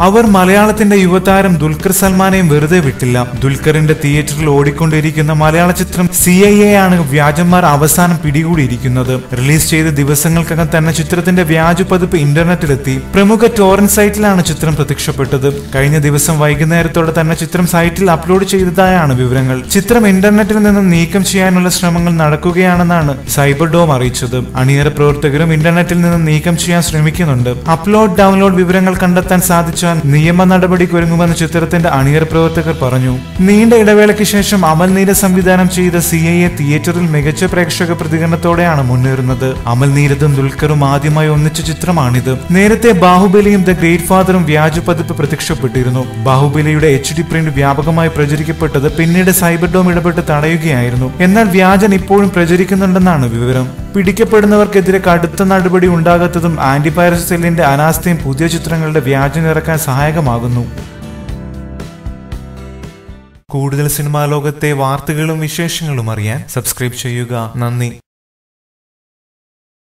അവർ മലയാളത്തിന്റെ യുവതാരം ദുൽഖർ സൽമാനെയും വെറുതെ വിട്ടില്ല. ദുൽഖറിന്റെ തിയേറ്ററിൽ ഓടിക്കൊണ്ടിരിക്കുന്ന മലയാള ചിത്രം സി ഐ എ ആണ് വ്യാജന്മാർ അവസാനം പിടികൂടിയിരിക്കുന്നത്. റിലീസ് ചെയ്ത ദിവസങ്ങൾക്കകം തന്നെ ചിത്രത്തിന്റെ വ്യാജ പതിപ്പ് ഇന്റർനെറ്റിലെത്തി. പ്രമുഖ ടോറൻ സൈറ്റിലാണ് ചിത്രം പ്രത്യക്ഷപ്പെട്ടത്. കഴിഞ്ഞ ദിവസം വൈകുന്നേരത്തോടെ തന്നെ ചിത്രം സൈറ്റിൽ അപ്ലോഡ് ചെയ്തതായാണ് വിവരങ്ങൾ. ചിത്രം ഇന്റർനെറ്റിൽ നിന്നും നീക്കം ചെയ്യാനുള്ള ശ്രമങ്ങൾ നടക്കുകയാണെന്നാണ് സൈബർ ഡോം അറിയിച്ചത്. അണിയറ പ്രവർത്തകരും ഇന്റർനെറ്റിൽ നിന്ന് നീക്കം ചെയ്യാൻ ശ്രമിക്കുന്നുണ്ട്. അപ്ലോഡ് ഡൗൺലോഡ് വിവരങ്ങൾ കണ്ടെത്താൻ സാധിച്ചാൽ നിയമ നടപടിക്കൊരുങ്ങുമെന്ന് ചിത്രത്തിന്റെ അണിയർ പ്രവർത്തകർ പറഞ്ഞു. നീണ്ട ഇടവേളയ്ക്ക് ശേഷം അമൽ നീര സംവിധാനം ചെയ്ത സി ഐ എ തിയേറ്ററിൽ മികച്ച പ്രേക്ഷക പ്രതികരണത്തോടെയാണ് മുന്നേറുന്നത്. അമൽ നീരതും ദുൽഖറും ആദ്യമായി ഒന്നിച്ച ചിത്രമാണിത്. നേരത്തെ ബാഹുബലിയും ദ ഗ്രേറ്റ് ഫാദറും വ്യാജ പതിപ്പ് പ്രത്യക്ഷപ്പെട്ടിരുന്നു. ബാഹുബലിയുടെ എച്ച് ഡി പ്രിന്റ് വ്യാപകമായി പ്രചരിക്കപ്പെട്ടത് പിന്നീട് സൈബർ ഡോം ഇടപെട്ട് തടയുകയായിരുന്നു. എന്നാൽ വ്യാജൻ ഇപ്പോഴും പ്രചരിക്കുന്നുണ്ടെന്നാണ് വിവരം. പിടിക്കപ്പെടുന്നവർക്കെതിരെ കടുത്ത നടപടി ഉണ്ടാകാത്തതും ആന്റി പൈറസി സെല്ലിന്റെ അനാസ്ഥയും പുതിയ ചിത്രങ്ങളുടെ വ്യാജം ഇറക്കാൻ സഹായകമാകുന്നു. കൂടുതൽ സിനിമാ ലോകത്തെ വാർത്തകളും വിശേഷങ്ങളും അറിയാൻ സബ്സ്ക്രൈബ് ചെയ്യുക. നന്ദി.